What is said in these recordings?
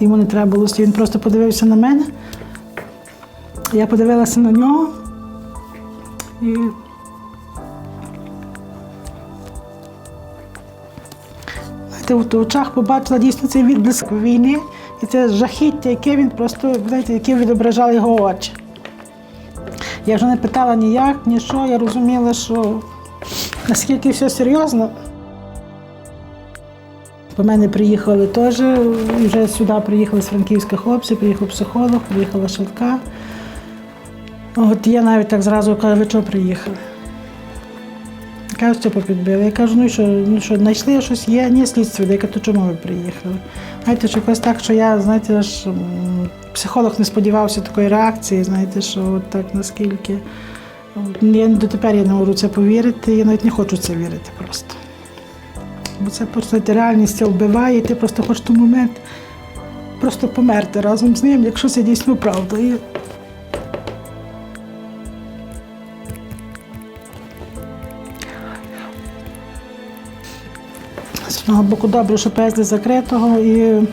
йому не треба було слів. Він просто подивився на мене. Я подивилася на нього. І знаєте, в очах побачила дійсно цей відблиск війни і це жахіття, яке він просто, знаєте, яке відображали його очі. Я вже не питала ніяк, ні що, я розуміла, що наскільки все серйозно. По мене приїхали теж, вже сюди приїхали з Франківська хлопці, приїхав психолог, приїхала швидка. От я навіть так зразу кажу, ви чого приїхали? Кажуть, що попідбили. Я кажу, ну що, ну що, знайшли щось, є, ні, слідство, йде. я кажу, то чому ви приїхали? Знаєте, що якось так, що я, знаєте, аж психолог не сподівався такої реакції, знаєте, що от так наскільки. Я дотепер я не можу це повірити, я навіть не хочу це вірити просто. Бо це просто реальність це вбиває, і ти просто хочеш той момент просто померти разом з ним, якщо це дійсно правда. І З одного боку добре, що пезли закритого і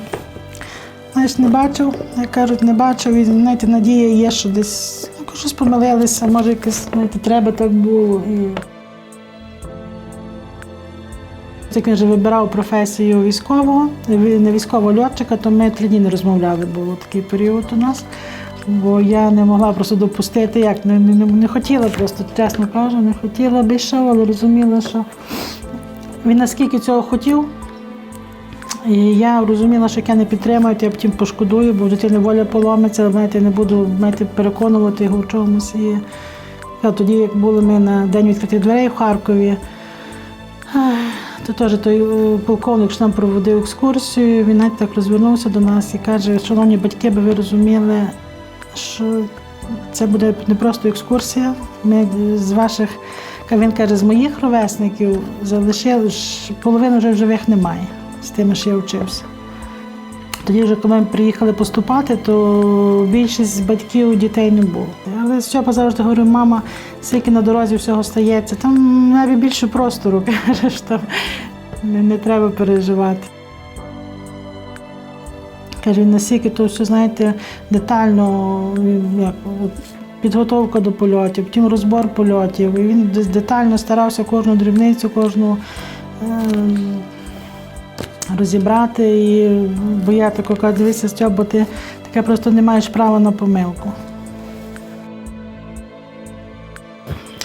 знаєш, не бачив, як кажуть, не бачив, і знаєте, надія є, що десь ну, щось помилилися, може якось знаєте, треба так було. І... Він вже вибирав професію військового, не військового льотчика, то ми три дні не розмовляли, був такий період у нас. Бо я не могла просто допустити, як не, не, не хотіла просто, чесно кажу, не хотіла би йшов, але розуміла, що він наскільки цього хотів, і я розуміла, що як я не підтримую, то я потім пошкодую, бо в дитини воля поломиться, знаєте, не буду знаєте, переконувати його в чомусь. І тоді, як були ми на день відкритих дверей в Харкові, то теж той е, полковник що нам проводив екскурсію, він навіть так розвернувся до нас і каже, шановні батьки, би ви розуміли, що це буде не просто екскурсія. Ми з ваших, він каже, з моїх ровесників залишили половину вже живих немає з тими, що я вчився. Тоді, вже коли ми приїхали поступати, то більшість батьків дітей не було. Але з Стьопа завжди говорив, мама, скільки на дорозі всього стається, там навіть більше простору, каже, там не, не треба переживати. Каже, він настільки то все, знаєте, детально, як, от, підготовка до польотів, потім розбор польотів. І він десь детально старався кожну дрібницю, кожну е, розібрати. І, бо я тако кажу, дивися, Стьоп, бо ти таке просто не маєш права на помилку.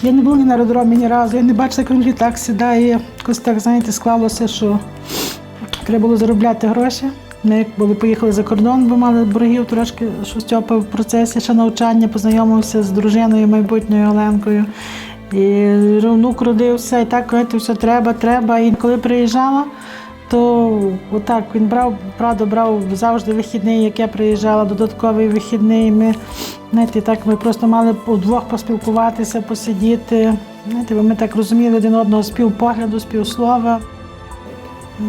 Я не була ні на аеродромі ні разу, я не бачила, як він літак сідає. Якось так, знаєте, склалося, що треба було заробляти гроші. Ми були поїхали за кордон, бо мали боргів трошки, що Стьопа в процесі ще навчання познайомився з дружиною майбутньою Оленкою. І внук родився, і так все треба, треба. І коли приїжджала, то отак він брав, правда, брав завжди вихідний, як я приїжджала, додатковий вихідний. Ми, знаєте, так ми просто мали вдвох поспілкуватися, посидіти. Знаєте, ми так розуміли один одного з півпогляду, з півслова.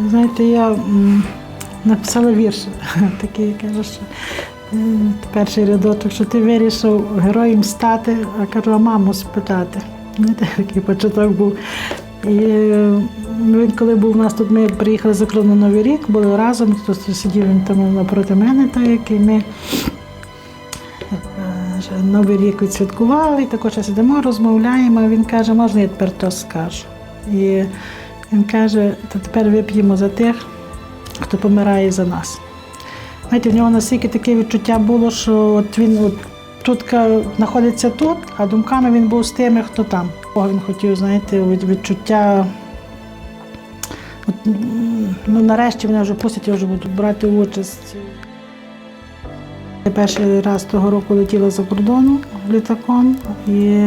Знаєте, я написала вірш такий, кажу, що перший рядочок, що ти вирішив героєм стати, а кажу, а маму спитати. Знаєте, такий початок був. І е, він, коли був у нас тут, ми приїхали за на Новий рік, були разом, тут сидів він там напроти мене, так як і ми. е, Новий рік відсвяткували, і також сидимо, розмовляємо. Він каже, можна я тепер то скажу. І він каже, то тепер вип'ємо за тих, хто помирає за нас. Знаєте, в нього настільки таке відчуття було, що от він от тут знаходиться тут, а думками він був з тими, хто там. Бо Він хотів, знаєте, від відчуття. От, ну, нарешті мене вже пустять, я вже буду брати участь. Я перший раз того року летіла за кордоном літаком і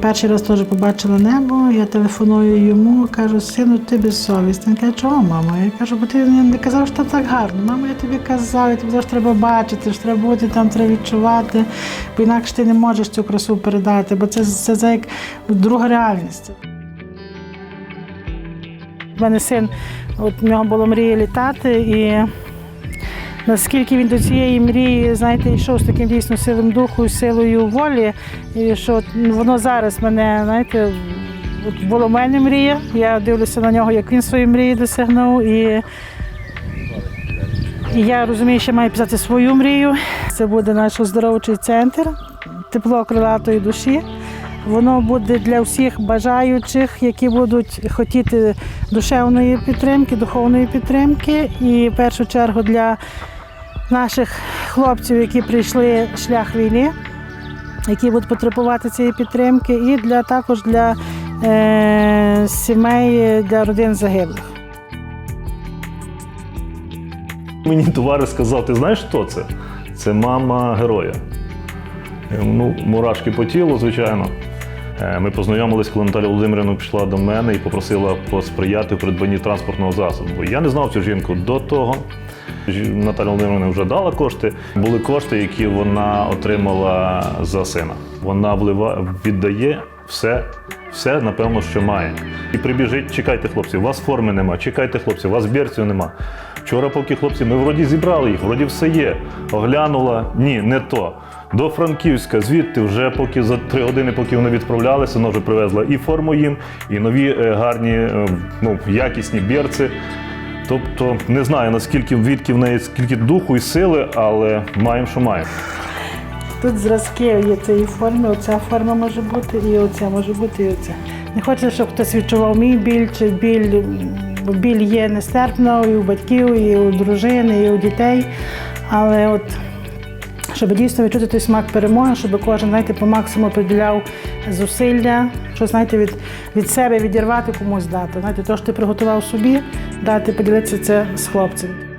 перший раз теж побачила небо. Я телефоную йому, кажу, сину, ти безсовісний. Він каже, чого, мамо? Я кажу, бо ти не казав, що там так гарно. Мамо, я тобі казав, я тобі завжди треба бачити, що треба бути там, треба відчувати, бо інакше ти не можеш цю красу передати, бо це, це, це як друга реальність. У мене син, от в нього було мрія літати, і наскільки він до цієї мрії, знаєте, йшов з таким дійсно силим духу, силою волі, і що воно зараз мене, знаєте, от було в мене мрія. Я дивлюся на нього, як він свої мрії досягнув. І І я розумію, що маю писати свою мрію. Це буде наш оздоровчий центр, тепло крилатої душі. Воно буде для всіх бажаючих, які будуть хотіти душевної підтримки, духовної підтримки. І в першу чергу для наших хлопців, які прийшли шлях війни, які будуть потребувати цієї підтримки, і для також для е, сімей, для родин загиблих. Мені товариш сказав, ти знаєш, хто це? Це мама героя. Ну, мурашки по тілу, звичайно. Е, Ми познайомились, коли Наталя Володимирівна пішла до мене і попросила посприяти в придбанні транспортного засобу. Я не знав цю жінку до того. Наталя Володимирівна вже дала кошти. Були кошти, які вона отримала за сина. Вона влива... віддає все, все, напевно, що має. І прибіжить, чекайте, хлопці, у вас форми нема, чекайте, хлопці, у вас берців нема. Вчора, поки хлопці, ми вроді зібрали їх, вроді все є. Оглянула, ні, не то. До Франківська, звідти вже поки за три години, поки вони відправлялися, вона вже привезла і форму їм, і нові е, гарні, е, ну, якісні берці. Тобто не знаю наскільки відки в неї скільки духу і сили, але маємо, що маємо. Тут зразки є цієї форми, оця форма може бути, і оця може бути, і оця. Не хочеться, щоб хтось відчував мій біль, чи біль, бо біль є нестерпно і у батьків, і у дружини, і у дітей. Але от щоб дійсно відчути той смак перемоги, щоб кожен знаєте, по максимуму приділяв зусилля, що знаєте, від, від себе відірвати комусь дати. Знаєте, то, що ти приготував собі, дати, поділитися це з хлопцем.